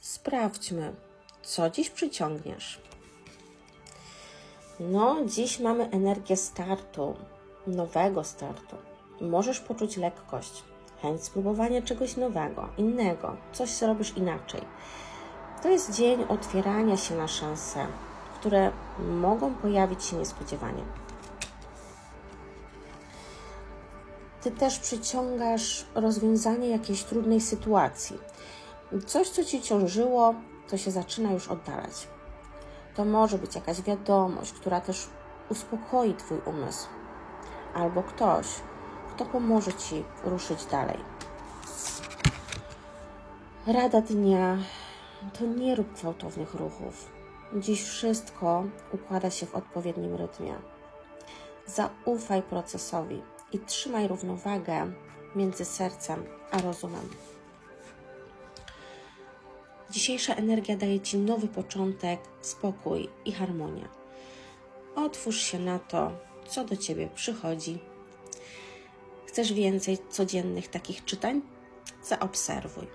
Sprawdźmy, co dziś przyciągniesz. No, dziś mamy energię startu, nowego startu. Możesz poczuć lekkość, chęć spróbowania czegoś nowego, innego, coś zrobisz inaczej. To jest dzień otwierania się na szanse, które mogą pojawić się niespodziewanie. Ty też przyciągasz rozwiązanie jakiejś trudnej sytuacji. Coś, co ci ciążyło, to się zaczyna już oddalać. To może być jakaś wiadomość, która też uspokoi Twój umysł, albo ktoś, kto pomoże Ci ruszyć dalej. Rada dnia to nie rób gwałtownych ruchów. Dziś wszystko układa się w odpowiednim rytmie. Zaufaj procesowi i trzymaj równowagę między sercem a rozumem. Dzisiejsza energia daje Ci nowy początek, spokój i harmonię. Otwórz się na to, co do Ciebie przychodzi. Chcesz więcej codziennych takich czytań? Zaobserwuj.